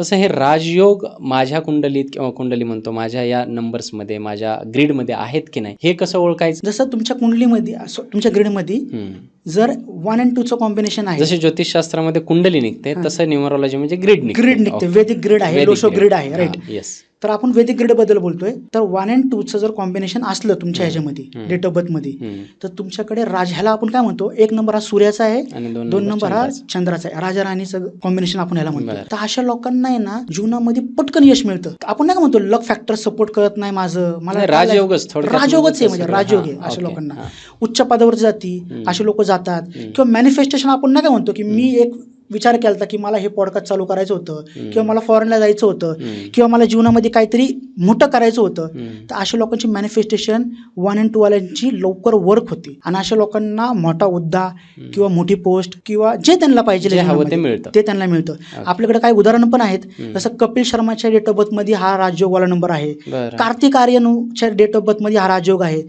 तसं हे राजयोग माझ्या कुंडलीत किंवा कुंडली म्हणतो माझ्या या नंबर्समध्ये माझ्या ग्रीडमध्ये आहेत की नाही हे कसं ओळखायचं? जसं तुमच्या कुंडलीमध्ये असं तुमच्या ग्रीडमध्ये. जर वन अँड टूचं कॉम्बिनेशन आहे जसे ज्योतिषशास्त्रामध्ये कुंडली निघते तसं न्यूमरोलॉजी म्हणजे ग्रीड निघते. ग्रीड निघते. वेदिक ग्रीड आहे लोशो ग्रीड आहे राईट येस तर आपण वेदिक ग्रीडबद्दल बोलतोय. तर वन अँड टूचं जर कॉम्बिनेशन असलं तुमच्या ह्याच्यामध्ये डेट ऑफ बर्थमध्ये तर तुमच्याकडे राज ह्याला आपण काय म्हणतो? एक नंबर हा सूर्याचा आहे दोन नंबर हा चंद्राचा. आहे. राजा राणीचं कॉम्बिनेशन आपण ह्याला म्हणतो. तर अशा लोकांना आहे ना जीवनामध्ये पटकन यश मिळतं. आपण नाही का म्हणतो लक फॅक्टर सपोर्ट करत नाही माझं मला नाही, काय राजयोगच आहे म्हणजे म्हणजे. राजयोग आहे अशा लोकांना. उच्च पदावर जाती असे लोक जातात. किंवा मॅनिफेस्टेशन आपण नाही का म्हणतो की मी एक विचार केला होता की मला हे पॉडकास्ट चालू करायचं होतं किंवा मला फॉरेनला जायचं होतं किंवा मला जीवनामध्ये काहीतरी मोठं करायचं होतं. तर अशा लोकांची मॅनिफेस्टेशन वन अँड टू वाल्यांची लवकर वर्क होते. आणि अशा लोकांना मोठा हुद्दा किंवा मोठी पोस्ट किंवा जे त्यांना पाहिजे ते त्यांना मिळतं. आपल्याकडे काही उदाहरणं पण आहेत. जसं कपिल शर्माच्या डेट ऑफ बर्थमध्ये हा राजयोगवाला नंबर आहे. कार्तिक आर्यनच्या डेट ऑफ बर्थमध्ये हा राजयोग आहे.